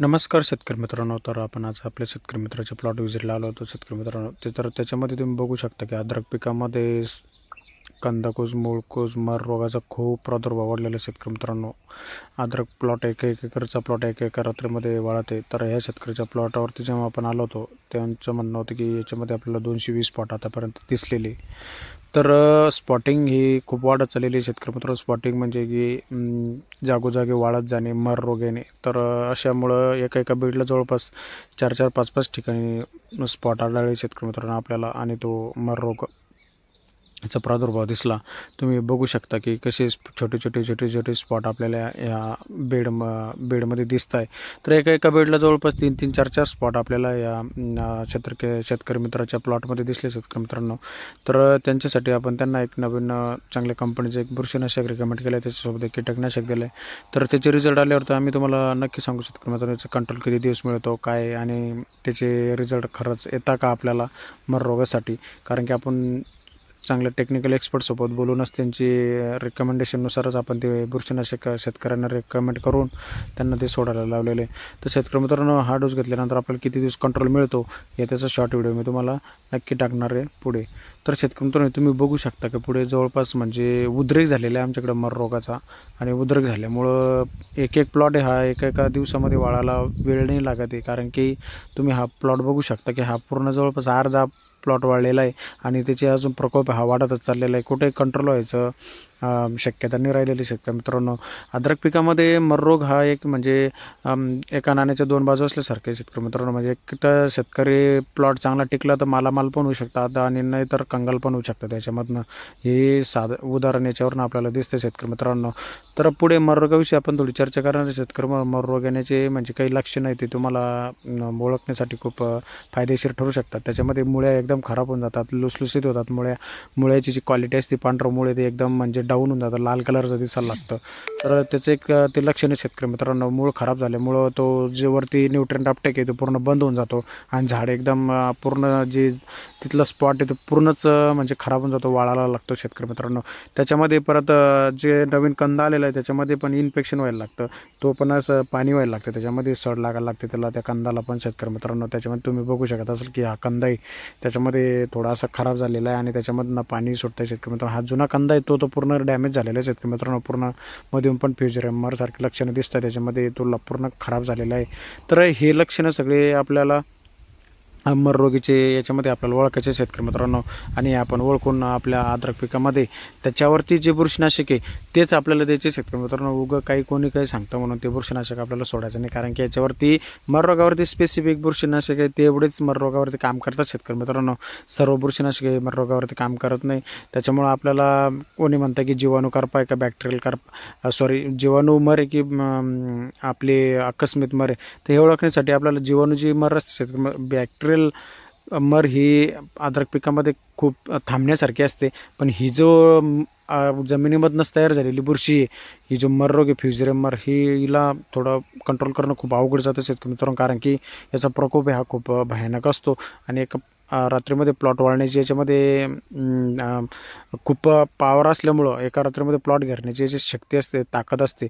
नमस्कार शेतकरी मित्रांनो तर आपण आज आपल्या शेतकरी मित्राचे प्लॉट विजिटला आलो होतो. शेतकरी मित्रांनो ते तर त्याच्यामध्ये तुम्ही बघू शकता की अद्रक पिकामध्ये स- कंदाकूज मर रोगाचा खूप प्रादुर्भाव वाढलेला आहे शेतकरी मित्रांनो. अद्रक प्लॉट एक एक एकरचा प्लॉट एक एका रात्रीमध्ये वाढत. आहे तर ह्या शेतकऱ्याच्या प्लॉटावरती जेव्हा आपण आलो होतो त्यांचं म्हणणं होतं की याच्यामध्ये आपल्याला दोनशे वीस स्पॉट आतापर्यंत दिसलेले. तर स्पॉटिंग ही खूप वाढत चाललेली आहे शेतकरी मित्रांनो. स्पॉटिंग म्हणजे की जागोजागी वाढत जाणे मर रोग येणे तर अशामुळं एका एका बीडला जवळपास चार चार पाच पाच ठिकाणी स्पॉट आढळले शेतकरी मित्रांनो आपल्याला. आणि तो मर रोग याचा प्रादुर्भाव दिसला. तुम्ही बघू शकता की कसे स्प- छोटे छोटे छोटे छोटे स्पॉट आपल्याला या बेड म बेडमध्ये दिसत आहे तर एका एका बेडला जवळपास तीन तीन चार चार स्पॉट आपल्याला या अं, शेतकरी शेतकरी मित्राच्या प्लॉटमध्ये दिसले शेतकरी मित्रांनो. तर त्यांच्यासाठी आपण त्यांना एक नवीन चांगल्या कंपनीचं एक बुरशीनाशक रिकमेंड केलं आहे त्याच्यासोबत एक कीटकनाशक दिलं आहे तर त्याचे रिझल्ट आल्यावर तर आम्ही तुम्हाला नक्की सांगू शेतकरी मित्रांनो याचा कंट्रोल किती दिवस मिळतो काय आणि त्याचे रिझल्ट खरंच येता का आपल्याला मर रोगासाठी? कारण की आपण चांगल्या टेक्निकल एक्सपर्टसोबत बोलूनच त्यांची रिकमेंडेशननुसारच आपण ते बुरशीनाशक शेतकऱ्यांना रेकमेंड करून त्यांना ते सोडायला लावलेले आहे. तर शेतकरी मित्रांनो हा डोस घेतल्यानंतर आपल्याला किती दिवस कंट्रोल मिळतो या त्याचा शॉर्ट व्हिडिओ मी तुम्हाला नक्की टाकणार आहे पुढे तर शेतकरी मित्रांनो तुम्ही बघू शकता की पुढे जवळपास म्हणजे उद्रेक झालेला आहे आमच्याकडे मर रोगाचा आणि उद्रेक झाल्यामुळं एक एक प्लॉट आहे हा एका एका दिवसामध्ये वाळायला वेळ नाही लागत आहे कारण की तुम्ही हा प्लॉट बघू शकता की हा पूर्ण जवळपास अर्धा प्लॉट वाढलेला आहे. आणि त्याचे अजून प्रकोप हा वाढतच चाललेला आहे. कुठे कंट्रोल व्हायचं? शक्यता नाही राहिलेली शेतकरी मित्रांनो. अद्रक पिकामध्ये मररोग हा एक म्हणजे एका नाण्याच्या दोन बाजू असल्यासारखे शेतकरी मित्रांनो. म्हणजे एक तर शेतकरी प्लॉट चांगला टिकला तर मालामाल पण होऊ शकतात आणि नाही तर कंगाल पण होऊ शकतं त्याच्यामधनं हे साधं उदाहरण याच्यावरनं आपल्याला दिसतं शेतकरी मित्रांनो. तर पुढे मररोगाविषयी आपण थोडी चर्चा करणार शेतकरी मररोग येण्याचे म्हणजे काही लक्षणं आहे ते तुम्हाला ओळखण्यासाठी खूप फायदेशीर ठरू शकतात. त्याच्यामध्ये मुळ्या एकदम खराब होऊन जातात लुसलुसीत होतात मुळ्या. मुळ्याची जी क्वालिटी असते पांढरं मुळे ते एकदम म्हणजे डाऊन होऊन जातं लाल कलरचं दिसायला लागतं. तर त्याचं एक ते लक्षणीय शेतकरी मित्रांनो मूळ खराब झाल्यामुळं तो जे वरती न्यूट्रंट अपटेक आहे तो पूर्ण बंद होऊन जातो. आणि झाड एकदम पूर्ण जे तिथला स्पॉट आहे तो पूर्णच म्हणजे खराब होऊन जातो वाळायला लागतो शेतकरी मित्रांनो. त्याच्यामध्ये परत जे नवीन कंदा आलेला आहे त्याच्यामध्ये पण इन्फेक्शन व्हायला लागतं. तो पण असं पाणी व्हायला लागतं. त्याच्यामध्ये सड लागायला लागते त्याला त्या कंदाला पण शेतकरी मित्रांनो. त्याच्यामध्ये तुम्ही बघू शकत असाल की हा कंदा आहे. त्याच्यामध्ये थोडासा खराब झालेला आहे आणि त्याच्यामधनं पाणी सुटतं शेतकरी मित्रांनो. हा जुना कंदा आहे तो तो पूर्ण डॅमेज झालेला आहे शेतकरी मित्रांनो. पूर्ण मधून पण फ्युजर सारखे लक्षणं दिसतात. त्याच्यामध्ये तो पूर्ण खराब झालेला आहे. तर हे लक्षणं सगळे आपल्याला रोगीचे याच्यामध्ये आपल्याला ओळखायचे शेतकरी मित्रांनो? आणि आपण ओळखून आपल्या अद्रक पिकामध्ये त्याच्यावरती जे बुरशीनाशक आहे तेच आपल्याला द्यायचे शेतकरी मित्रांनो? उगं काही कोणी काही सांगतं म्हणून ते बुरशीनाशक आपल्याला सोडायचं नाही. कारण की याच्यावरती मररोगावरती स्पेसिफिक बुरशीनाशक आहे ते एवढेच काम करतात शेतकरी मित्रांनो? सर्व बुरशीनाशक हे मररोगावरती काम करत नाही. त्याच्यामुळं आपल्याला कोणी म्हणतं की जीवाणू करपा आहे का बॅक्टेरियल करप सॉरी जीवाणू मर आहे की आपले आकस्मित मर आहे तर हे ओळखण्यासाठी आपल्याला जीवाणू जी मर असते शेतकरी बॅक्टेरियल मर ही अद्रक पिकामध्ये खूप थांबण्यासारखी असते. पण ही जो जमिनीमधनंच तयार झालेली बुरशी आहे ही जो मर रोग आहे फ्युझेरियम मर ही हिला थोडं कंट्रोल करणं खूप अवघड जातं शेतकरी मित्रांनो कारण की याचा प्रकोप हा खूप भयानक असतो. आणि एक रात्रीमध्ये प्लॉट वाळण्याची याच्यामध्ये खूप पावर असल्यामुळं एका रात्रीमध्ये प्लॉट घेरण्याची याची शक्ती असते ताकद असते.